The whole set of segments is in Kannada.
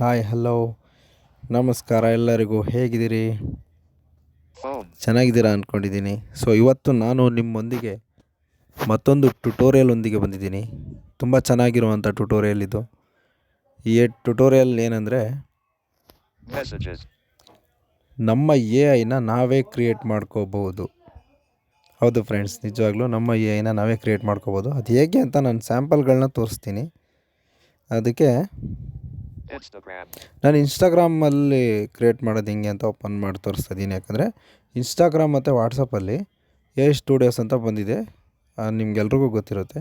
ಹಾಯ್ ಹಲೋ ನಮಸ್ಕಾರ ಎಲ್ಲರಿಗೂ. ಹೇಗಿದ್ದೀರಿ. ಚೆನ್ನಾಗಿದ್ದೀರಾ ಅಂದ್ಕೊಂಡಿದ್ದೀನಿ ಸೊ ಇವತ್ತು ನಾನು ನಿಮ್ಮೊಂದಿಗೆ ಮತ್ತೊಂದು ಟ್ಯುಟೋರಿಯಲ್ ಒಂದಿಗೆ ಬಂದಿದ್ದೀನಿ. ತುಂಬ ಚೆನ್ನಾಗಿರುವಂಥ ಟ್ಯುಟೋರಿಯಲ್ ಇದು. ಈ ಟ್ಯುಟೋರಿಯಲ್ ಏನಂದರೆ. ನಮ್ಮ ಎ ಐನ ನಾವೇ ಕ್ರಿಯೇಟ್ ಮಾಡ್ಕೋಬಹುದು. ಹೌದು ಫ್ರೆಂಡ್ಸ್ ನಿಜವಾಗ್ಲೂ ನಮ್ಮ ಎ ಐನ ನಾವೇ ಕ್ರಿಯೇಟ್ ಮಾಡ್ಕೋಬೋದು ಅದು ಹೇಗೆ ಅಂತ ನಾನು ಸ್ಯಾಂಪಲ್ಗಳನ್ನ ತೋರಿಸ್ತೀನಿ. ಅದಕ್ಕೆ. ನಾನು ಇನ್ಸ್ಟಾಗ್ರಾಮಲ್ಲಿ ಕ್ರಿಯೇಟ್ ಮಾಡೋದು ಹೆಂಗೆ ಅಂತ ಓಪನ್ ಮಾಡಿ ತೋರಿಸ್ತಾ ಇದ್ದೀನಿ. ಯಾಕಂದರೆ ಇನ್ಸ್ಟಾಗ್ರಾಮ್ ಮತ್ತು ವಾಟ್ಸಪ್ಪಲ್ಲಿ ಎ ಸ್ಟುಡಿಯೋಸ್ ಅಂತ ಬಂದಿದೆ. ನಿಮ್ಗೆಲ್ರಿಗೂ ಗೊತ್ತಿರುತ್ತೆ.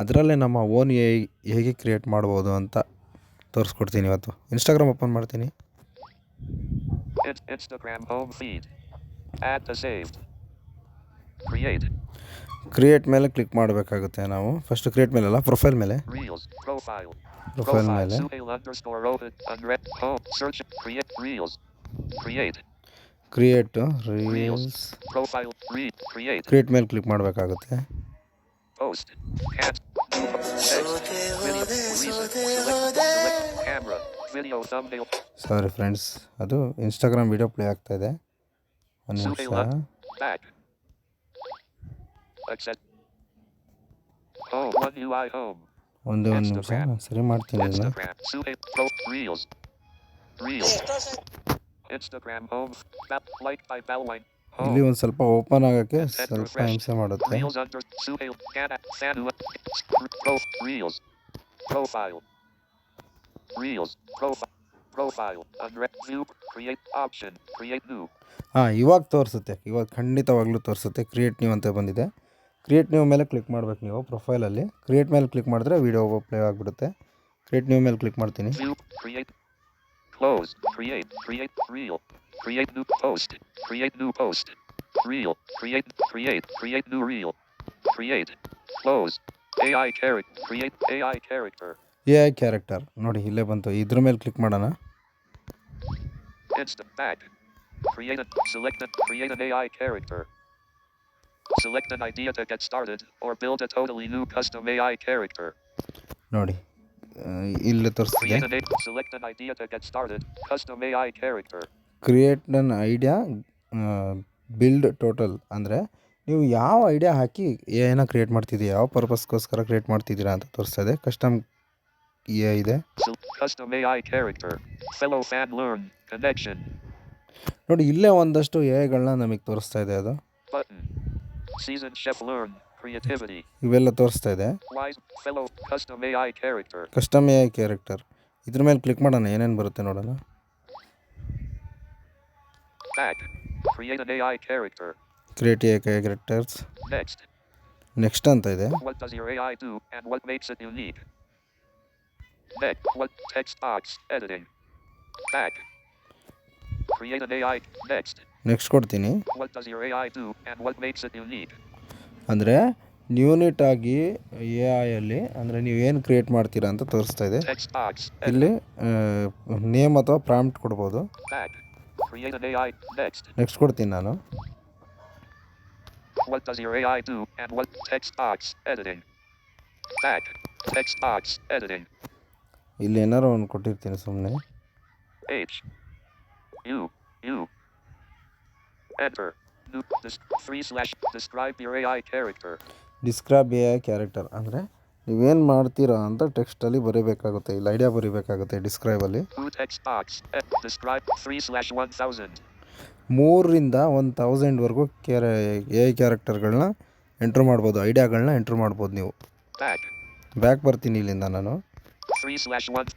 ಅದರಲ್ಲೇ ನಮ್ಮ ಓನ್ ಎ ಹೇಗೆ ಕ್ರಿಯೇಟ್ ಮಾಡ್ಬೋದು ಅಂತ ತೋರಿಸ್ಕೊಡ್ತೀನಿ ಇವತ್ತು. ಇನ್ಸ್ಟಾಗ್ರಾಮ್ ಓಪನ್ ಮಾಡ್ತೀನಿ. ಕ್ರಿಯೇಟ್ ಮೇಲೆ ಕ್ಲಿಕ್ ಮಾಡಬೇಕಾಗುತ್ತೆ ನಾವು. ಫಸ್ಟ್ ಕ್ರಿಯೇಟ್ ಮೇಲೆ. ಅಲ್ಲ ಪ್ರೊಫೈಲ್ ಮೇಲೆ. ಪ್ರೊಫೈಲ್ ಮೇಲೆ ಕ್ರಿಯೇಟ್ ರೀಲ್ಸ್ ಕ್ರಿಯೇಟ್ ಮೇಲೆ ಕ್ಲಿಕ್ ಮಾಡಬೇಕಾಗುತ್ತೆ. ಸಾರಿ ಫ್ರೆಂಡ್ಸ್ ಅದು ಇನ್ಸ್ಟಾಗ್ರಾಮ್ ವಿಡಿಯೋ ಪ್ಲೇ ಆಗ್ತಾ ಇದೆ. ಒಂದು ನಿಮಿಷ. ಬಾಯ್ ಒಂದು ಒಂದು ಫ್ಯಾನು ಸರಿ ಮಾಡ್ತೀನಿ club we use we by pal white ಇವೊಂದು ಸ್ವಲ್ಪ ಓಪನ್ ಆಗಕ್ಕೆ ಸ್ವಲ್ಪ ಸರಿ ಮಾಡೋದು ಕ್ಯಾನ್ ಇವತ್ತು ಕ್ಲೋಪ್ ವೀ ಯೂಸ್ ಕ್ಲೌಪಾಯು ವೀ ಯೂಸ್ ಕ್ಲೋಪ ಕ್ಲೋಪ್ ಆಯು as white option create you ಹಾಂ ಇವಾಗ ತೋರಿಸುತ್ತೆ. ಇವಾಗ ಖಂಡಿತವಾಗ್ಲೂ ತೋರಿಸುತ್ತೆ. ಕ್ರಿಯೇಟ್ ಕ್ರಿಯೇಟ್ನಿ ಅಂತ ಬಂದಿದೆ. ಕ್ರಿಯೇಟ್ ನ್ಯೂ ಮೇಲೆ ಕ್ಲಿಕ್ ಮಾಡ್ಬೇಕು ನೀವು ಪ್ರೊಫೈಲಲ್ಲಿ ಕ್ರಿಯೇಟ್ ಮೇಲೆ ಕ್ಲಿಕ್ ಮಾಡಿದ್ರೆ ವೀಡಿಯೋ ಪ್ಲೇ ಆಗಿಬಿಡುತ್ತೆ ಕ್ರಿಯೇಟ್ ನ್ಯೂ ಮೇಲೆ ಕ್ಲಿಕ್ ಮಾಡ್ತೀನಿ View. Create. Close. Create. Create. Reel. Create new post. Create new post. Reel. Create. Create. Create new reel. Create. Close. AI character. Create AI character. A I character ನೋಡಿ ಇಲ್ಲೇ ಬಂತು ಇದ್ರ ಮೇಲೆ ಕ್ಲಿಕ್ ಮಾಡೋಣ Instant back. Create a select a create an AI character. Select an idea to get started or build a totally new custom AI character. ನೋಡಿ ಇಲ್ಲಿ ತೋರಿಸ್ತಿದೆ. Select an idea to get started custom AI character create an idea build total ಅಂದರೆ ನೀವು ಯಾವ ಐಡಿಯಾ ಹಾಕಿ ಏನ ಕ್ರಿಯೇಟ್ ಮಾಡ್ತಿದ್ದೀರಿ ಯಾವ ಪರ್ಪಸ್ಗೋಸ್ಕರ ಕ್ರಿಯೇಟ್ ಮಾಡ್ತಿದ್ದೀರಾ ಅಂತ ತೋರಿಸ್ತದೆ. ಕಸ್ಟಮ್ ಎ ಇದೆ. Custom AI character fellow fad learn connection ನೋಡಿ ಇಲ್ಲೇ ಒಂದಷ್ಟು ಎಐಗಳನ್ನ ನಮಗೆ ತೋರಿಸ್ತಾ ಇದೆ ಅದು. Seasoned chef learn creativity. ಇವೆಲ್ಲ ತೋರಿಸ್ತಾ ಇದೆ custom custom AI character. Custom A I character ಇದ್ರ ಮೇಲೆ ಕ್ಲಿಕ್ ಮಾಡೋಣ ಏನೇನು ಬರುತ್ತೆ ನೋಡೋಣ. Create an AI character. Create A characters Next. Next ಅಂತ ಇದೆ What does your AI do and what makes it unique? Next. What text box editing? Back. Create an AI. Next. Next ಕೊಡ್ತೀನಿ. ಅಂದರೆ ಯೂನಿಟ್ ಆಗಿ ಎ ಐ ಅಲ್ಲಿ ಅಂದರೆ ನೀವು ಏನು ಕ್ರಿಯೇಟ್ ಮಾಡ್ತೀರಾ ಅಂತ ತೋರಿಸ್ತಾ ಇದೆ. ಇಲ್ಲಿ ನೇಮ್ ಅಥವಾ ಪ್ರಾಮ್ಟ್ ಕೊಡ್ಬೋದು. ನೆಕ್ಸ್ಟ್ ಕೊಡ್ತೀನಿ ನಾನು. ಇಲ್ಲಿ ಏನಾರು ಒಂದು ಕೊಟ್ಟಿರ್ತೀನಿ ಸುಮ್ಮನೆ Enter. New. This three slash. Describe your AI character. Describe A I character ಅಂದರೆ ನೀವೇನು ಮಾಡ್ತೀರಾ ಅಂತ ಟೆಕ್ಸ್ಟಲ್ಲಿ ಬರೀಬೇಕಾಗುತ್ತೆ ಇಲ್ಲಿ ಐಡಿಯಾ ಬರೀಬೇಕಾಗುತ್ತೆ ಡಿಸ್ಕ್ರೈಬಲ್ಲಿ Who text box. Describe three slash one thousand. ಮೂರರಿಂದ ಒಂದು ತೌಸಂಡ್ವರೆಗೂ ಕ್ಯಾರೆ ಎ ಐ ಕ್ಯಾರೆಕ್ಟರ್ಗಳನ್ನ ಎಂಟ್ರ್ ಮಾಡ್ಬೋದು ಐಡಿಯಾಗಳನ್ನ ಎಂಟ್ರ್ ಮಾಡ್ಬೋದು ನೀವು Back. ಬ್ಯಾಕ್ ಬರ್ತೀನಿ ಇಲ್ಲಿಂದ ನಾನು Three slash one.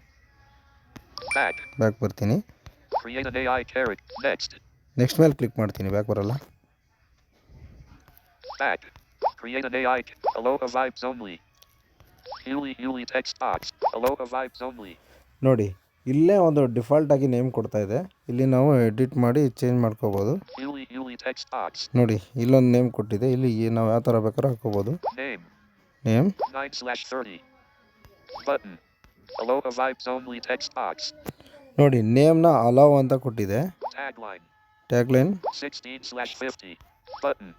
Back. Back ಬರ್ತೀನಿ ನೆಕ್ಸ್ಟ್ ಮೇಲೆ ಕ್ಲಿಕ್ ಮಾಡ್ತೀನಿ ಬ್ಯಾಕ್ ಬರಲ್ಲ. ನೋಡಿ ಇಲ್ಲೇ ಒಂದು ಡಿಫಾಲ್ಟ್ ಆಗಿ ನೇಮ್ ಕೊಡ್ತಾ ಇದೆ. ಇಲ್ಲಿ ನಾವು ಎಡಿಟ್ ಮಾಡಿ ಚೇಂಜ್ ಮಾಡ್ಕ ನೋಡಿ ಇಲ್ಲೊಂದು ನೇಮ್ ಕೊಟ್ಟಿದೆ. ಇಲ್ಲಿ ನಾವು ಯಾವ ತರ ಬೇಕಾದ್ರೆ ಹಾಕೋಬಹುದು ನೇಮ್ ನೋಡಿ ನೇಮ್ನ ಅಲೋ ಅಂತ ಕೊಟ್ಟಿದೆ. Tagline 16 slash 50. Button.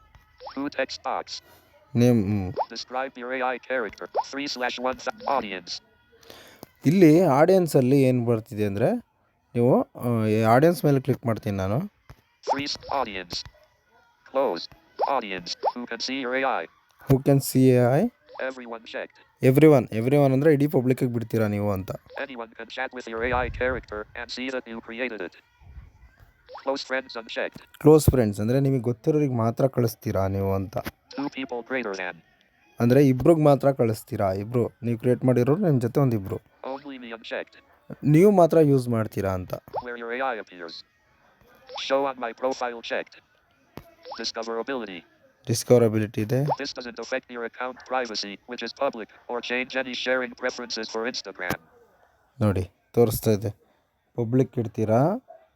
Who text box. Name Describe your AI character. 3 slash 1 audience. ಇಲ್ಲಿ ಆಡಿಯನ್ಸಲ್ಲಿ ಏನು ಬರ್ತಿದೆ ಅಂದರೆ ನೀವು ಆಡಿಯನ್ಸ್ ಮೇಲೆ ಕ್ಲಿಕ್ ಮಾಡ್ತೀನಿ ನಾನು Freeze audience. Closed. Audience. Who can see your AI? Who can see A I. Everyone everyone ಅಂದರೆ ಇಡೀ ಪಬ್ಲಿಕ್ಕಿಗೆ ಬಿಡ್ತೀರಾ ನೀವು ಅಂತ Close friends unchecked. Close friends ಅಂದರೆ ನಿಮಗೆ ಗೊತ್ತಿರೋರಿಗೆ ಮಾತ್ರ ಕಳಿಸ್ತೀರಾ ನೀವು ಅಂತ Two people greater than. ಅಂದರೆ ಇಬ್ರಿಗೆ ಮಾತ್ರ ಕಳಿಸ್ತೀರಾ ಇಬ್ಬರು ನೀವು ಕ್ರಿಯೇಟ್ ಮಾಡಿರೋರು ನಿಮ್ಮ ಜೊತೆ ಒಂದಿಬ್ರು Only me unchecked. ನೀವು ಮಾತ್ರ ಯೂಸ್ ಮಾಡ್ತೀರಾ ಅಂತ Where your AI appears. Show on my profile checked. Discoverability. ಡಿಸ್ಕವರಬಿಲಿಟಿ ಇದೆ This doesn't affect your account privacy, which is public, or change any sharing preferences for Instagram. ನೋಡಿ ತೋರಿಸ್ತಾ ಇದೆ ಪಬ್ಲಿಕ್ ಇಡ್ತೀರಾ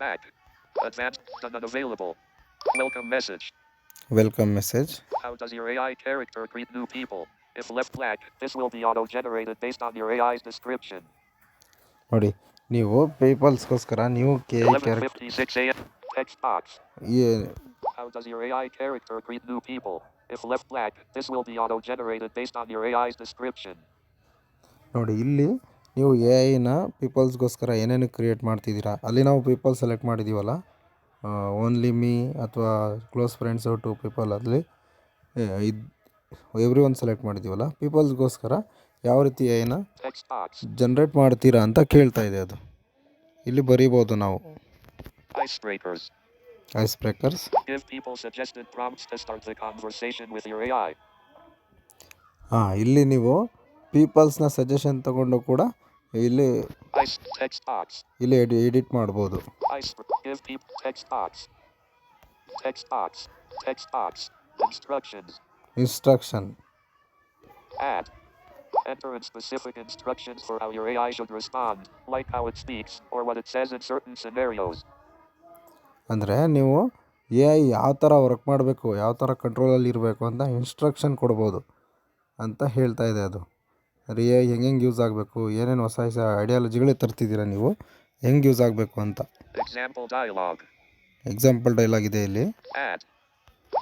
Back. Advanced. Done unavailable. Welcome message. Welcome message How does your AI character greet new people? If left blank, this will be auto-generated based on your AI's description. ನೋಡಿ ನೀವು ಪೇಪಲ್ಸ್ಗೋಸ್ಕರ ನೀವು K character 11:56 a.m. Text box. ಈ How does your AI character greet new people? If left blank, this will be auto-generated based on your AI's description. ನೋಡಿ ಇಲ್ಲಿ ನೀವು ಎ ಐನ ಪೀಪಲ್ಸ್ಗೋಸ್ಕರ ಏನೇನು ಕ್ರಿಯೇಟ್ ಮಾಡ್ತಿದ್ದೀರಾ? ಅಲ್ಲಿ ನಾವು ಪೀಪಲ್ ಸೆಲೆಕ್ಟ್ ಮಾಡಿದ್ದೀವಲ್ಲ ಓನ್ಲಿ ಮೀ ಅಥವಾ ಕ್ಲೋಸ್ ಫ್ರೆಂಡ್ಸ್ ಟು ಪೀಪಲ್ ಅಲ್ಲಿ ಇದು ಎವ್ರಿ ಒನ್ ಸೆಲೆಕ್ಟ್ ಮಾಡಿದ್ದೀವಲ್ಲ ಪೀಪಲ್ಸ್ಗೋಸ್ಕರ ಯಾವ ರೀತಿ ಏನ ಐನ ಜನ್ರೇಟ್ ಮಾಡ್ತೀರಾ ಅಂತ ಕೇಳ್ತಾ ಇದೆ ಅದು. ಇಲ್ಲಿ ಬರೀಬೋದು ನಾವು. Ice breakers. ಹಾಂ ಇಲ್ಲಿ ನೀವು ಪೀಪಲ್ಸ್ನ ಸಜೆಷನ್ ತಗೊಂಡು ಕೂಡ ಇಲ್ಲಿ. ಇಲ್ಲಿ ಎಡಿ ಎಡಿಟ್ ಮಾಡ್ಬೋದು. Instruction Enter in specific instructions for how your AI should respond, like how it speaks, or what it says in certain scenarios. ಅಂದರೆ ನೀವು ಎ ಐ ಯಾವ ಥರ ವರ್ಕ್ ಮಾಡಬೇಕು ಯಾವ ಥರ ಕಂಟ್ರೋಲಲ್ಲಿ ಇರಬೇಕು ಅಂತ ಇನ್ಸ್ಟ್ರಕ್ಷನ್ ಕೊಡ್ಬೋದು ಅಂತ ಹೇಳ್ತಾ ಇದೆ ಅದು ಐ ಹೆಂಗೆ ಹೆಂಗೆ ಯೂಸ್ ಆಗಬೇಕು ಏನೇನು ಹೊಸ ಹೊಸ ಐಡಿಯಾಲಜಿಗಳೇ ತರ್ತಿದ್ದೀರಾ ನೀವು ಹೆಂಗೆ ಯೂಸ್ ಆಗಬೇಕು ಅಂತ ಎಕ್ಸಾಂಪಲ್ ಡೈಲಾಗ್ ಇದೆ ಇಲ್ಲಿ.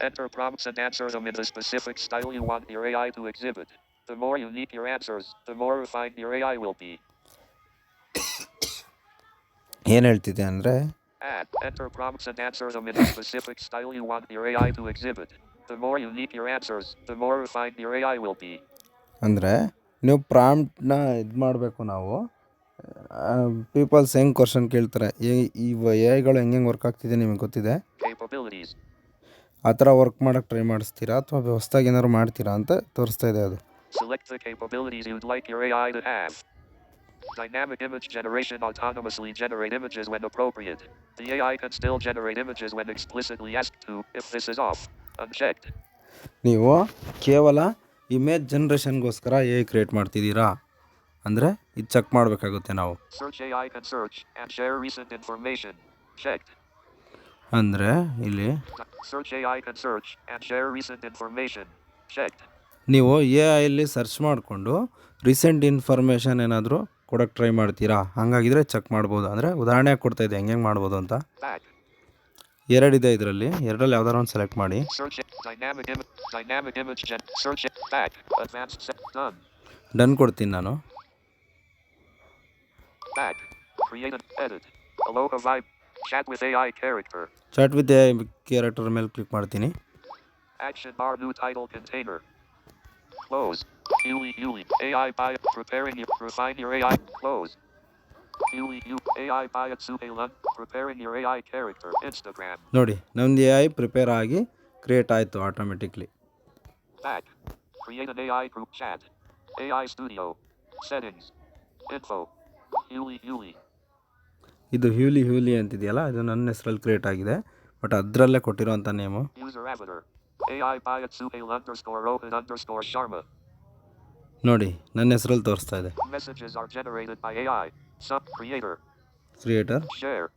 Enter prompts and answer them in the specific style you want your AI to exhibit. The more unique your answers, the more refined your AI will be. ಏನು ಹೇಳ್ತಿದೆ ಅಂದರೆ. Enter prompts and answer them in the specific style you want your AI to exhibit. The more unique your answers, the more refined your AI will be. ಅಂದರೆ ನೀವು ಪ್ರಾಂಪ್ಟ್ನ ಇದು ಮಾಡಬೇಕು ನಾವು ಪೀಪಲ್ಸ್ ಹೆಂಗೆ ಕ್ವಶನ್ ಕೇಳ್ತಾರೆ ಈ ಎ ಹೆಂಗೆ ವರ್ಕ್ ಆಗ್ತಿದೆ ನಿಮಗೆ ಗೊತ್ತಿದೆ ಆ ಥರ ವರ್ಕ್ ಮಾಡೋಕ್ಕೆ ಟ್ರೈ ಮಾಡಿಸ್ತೀರಾ ಅಥವಾ ಹೊಸ್ದಾಗಿ ಏನಾದ್ರು ಮಾಡ್ತೀರಾ ಅಂತ ತೋರಿಸ್ತಾ ಇದೆ ಅದು. Dynamic image generation autonomously generate images when appropriate. The AI can still generate images when explicitly asked to, if this is off. Unchecked. ನೀವು ಕೇವಲ ಇಮೇಜ್ ಜನ್ರೇಷನ್ಗೋಸ್ಕರ ಎ ಕ್ರಿಯೇಟ್ ಮಾಡ್ತಿದ್ದೀರಾ? ಅಂದರೆ ಇದು ಚೆಕ್ ಮಾಡಬೇಕಾಗುತ್ತೆ ನಾವು. ಅಂದರೆ ಇಲ್ಲಿ. ನೀವು ಎ ಐಲಿ ಸರ್ಚ್ ಮಾಡಿಕೊಂಡು ರೀಸೆಂಟ್ ಇನ್ಫಾರ್ಮೇಷನ್ ಏನಾದರೂ ಕೊಡೋಕ್ಕೆ ಟ್ರೈ ಮಾಡ್ತೀರಾ? ಹಂಗಾಗಿದ್ರೆ ಚೆಕ್ ಮಾಡ್ಬೋದು. ಅಂದರೆ ಉದಾಹರಣೆ ಕೊಡ್ತಾ ಇದೆ ಹೆಂಗೆ ಹೆಂಗೆ ಮಾಡ್ಬೋದು ಅಂತ. ಎರಡಿದೆ ಇದರಲ್ಲಿ ಎರಡರಲ್ಲಿ ಯಾವ್ದಾರು ಒಂದು ಸೆಲೆಕ್ಟ್ ಮಾಡಿ. ಡನ್ ಕೊಡ್ತೀನಿ ನಾನು. ಚಾಟ್ ವಿತ್ ಎ ಕ್ಯಾರೆಕ್ಟರ್ ಮೇಲೆ ಕ್ಲಿಕ್ ಮಾಡ್ತೀನಿ. Close. Huey Huey. AI by preparing your refine your AI. Close. AI. Preparing your AI character. Instagram. ನೋಡಿ ನಮ್ದು ಎ ಐ ಪ್ರಿಪೇರ್ ಆಗಿ ಕ್ರಿಯೇಟ್ ಆಯಿತು automatically Back. Create an AI group chat. AI Studio. Settings. Info. ಇದು ಹ್ಯೂಲಿ ಹ್ಯೂಲಿ ಅಂತಿದೆಯಲ್ಲ ಇದು ನನ್ನ ಹೆಸರಲ್ಲಿ ಕ್ರಿಯೇಟ್ ಆಗಿದೆ ಬಟ್ ಅದರಲ್ಲೇ ಕೊಟ್ಟಿರೋಂಥ name User avatar. AI by Atsuhel underscore Rohan underscore Sharma. ನೋಡಿ ನನ್ನ ಹೆಸರಲ್ಲಿ ತೋರಿಸ್ತಾ ಇದೆ Messages are generated by AI. Sub creator. Creator. Share.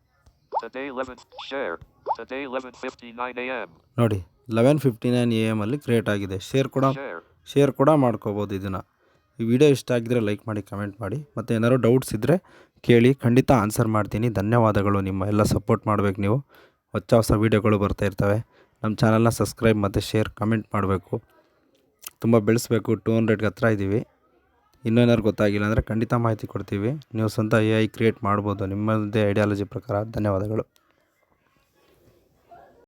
Today 11. Share. Today 11:59 a.m. ನೋಡಿ ಲೆವೆನ್ ಫಿಫ್ಟಿ ನೈನ್ ಎ ಎಮಲ್ಲಿ ಕ್ರಿಯೇಟ್ ಆಗಿದೆ ಶೇರ್ ಕೂಡ. ಶೇರ್ ಕೂಡ ಮಾಡ್ಕೋಬೋದು ಇದನ್ನ ಈ ವಿಡಿಯೋ ಇಷ್ಟ ಆಗಿದ್ರೆ ಲೈಕ್ ಮಾಡಿ ಕಮೆಂಟ್ ಮಾಡಿ ಮತ್ತೆ ಏನಾದರೂ ಡೌಟ್ಸ್ ಇದ್ದರೆ ಕೇಳಿ ಖಂಡಿತ ಆನ್ಸರ್ ಮಾಡ್ತೀನಿ ಧನ್ಯವಾದಗಳು ನಿಮ್ಮ ಎಲ್ಲ ಸಪೋರ್ಟ್ ಮಾಡಬೇಕು ನೀವು ಹೊಸ ಹೊಸ ವೀಡಿಯೋಗಳು ಬರ್ತಾ ಇರ್ತವೆ ನಮ್ಮ ಚಾನಲ್ನ ಸಬ್ಸ್ಕ್ರೈಬ್ ಮತ್ತು ಶೇರ್ ಕಮೆಂಟ್ ಮಾಡಬೇಕು ತುಂಬ ಬೆಳೆಸ್ಬೇಕು ಟೂ ಹಂಡ್ರೆಡ್ಗೆ ಹತ್ರ ಇದ್ದೀವಿ ಇನ್ನೂ ಏನಾದ್ರು ಗೊತ್ತಾಗಿಲ್ಲ ಅಂದರೆ ಖಂಡಿತ ಮಾಹಿತಿ ಕೊಡ್ತೀವಿ. ನೀವು ಸ್ವಂತ ಎ ಐ ಕ್ರಿಯೇಟ್ ಮಾಡ್ಬೋದು. ನಿಮ್ಮದೇ ಐಡಿಯಾಲಜಿ ಪ್ರಕಾರ. ಧನ್ಯವಾದಗಳು.